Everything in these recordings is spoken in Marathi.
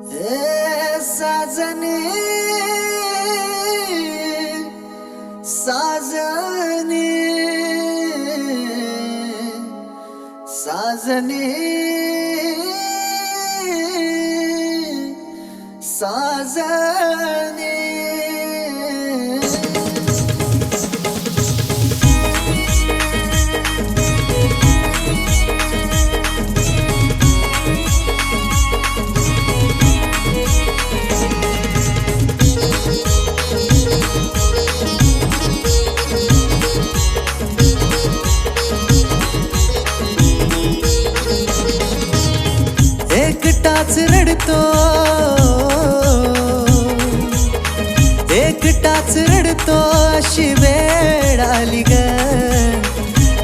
ए साजने साजने साजने साजने. रडतो. एकटाच रडतो अशी वेळ आली ग.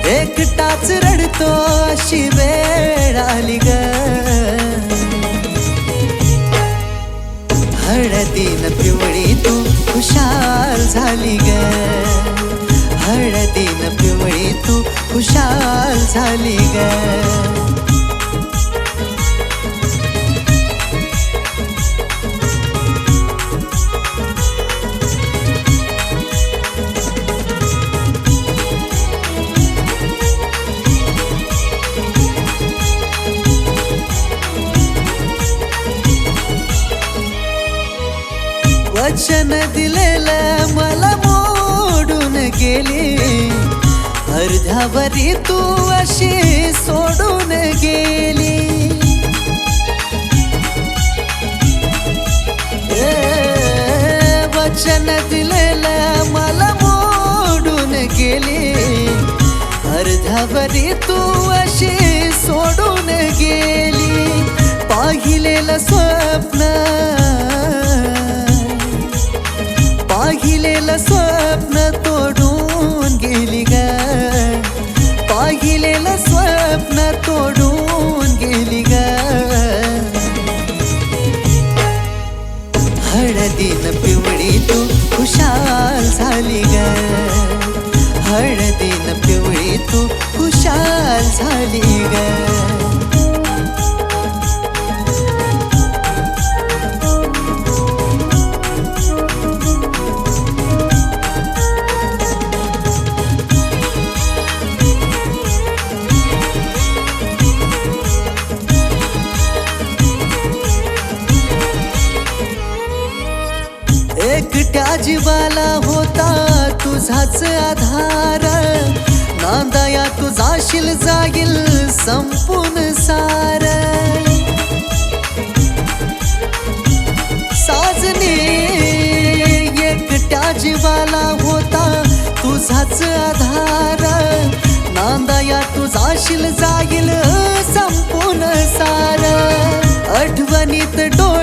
एकटाच रडतो अशी वेळ आली ग. हळदीन पिवळी तू खुशाल झाली ग. हळदीन पिवळी तू खुशाल झाली ग. दर्शन दिलेलं मला मोडून गेली. अर्ध्यावरी तू अशी सोडून गेली. वचन दिलेलं मला मोडून गेली. अर्ध्यावरी तू अशी सोडून गेली. पाहिलेलं स्वप्न हळदीन पिवळी तू खुशाल झाली ग. हळदीन पिवळी तू खुशाल झाली ग. एकट्या जीवाला होता तुझाच आधार. नांदाया तुझाशील जागील संपूर्ण सार. साजने एकट्या जीवाला होता तुझाच आधार. नांदाया तुझाशील जाशील जागील संपूर्ण सार. आठवणीत डो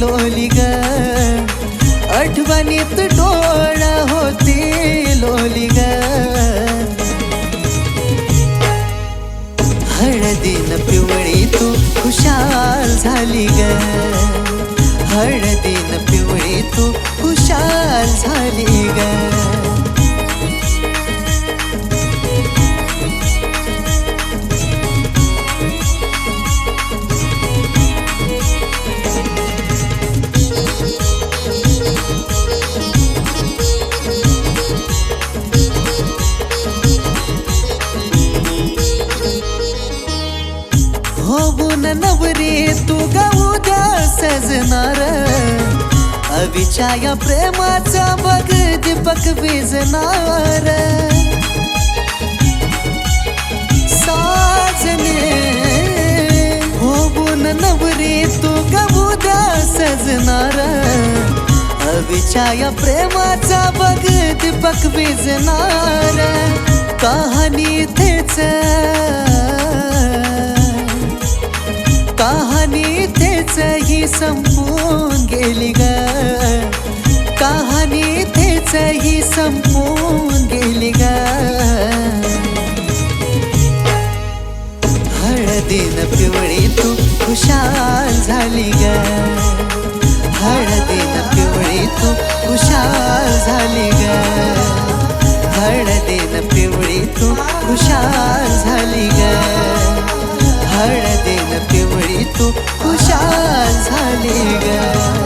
लोली ग. आठवणीत डोळा होती लोली ग. हळदीन पिवळी तू खुशाल झाली ग. हळदीन पिवळी तू खुशाल झाली ग. तू गाऊ द्या सजनार. अविचाया प्रेमाचा बघ दीपक विजनार. साजने होऊन नवरी तू गाऊ द्या सजनार. अविचाया प्रेमाचा बघ दीपक विजनार. कहाणी तेच कहाणी तेच ही संपून गेली ग. कहाणी तेच ही संपून गेली ग. तू खुशाल झाली ग.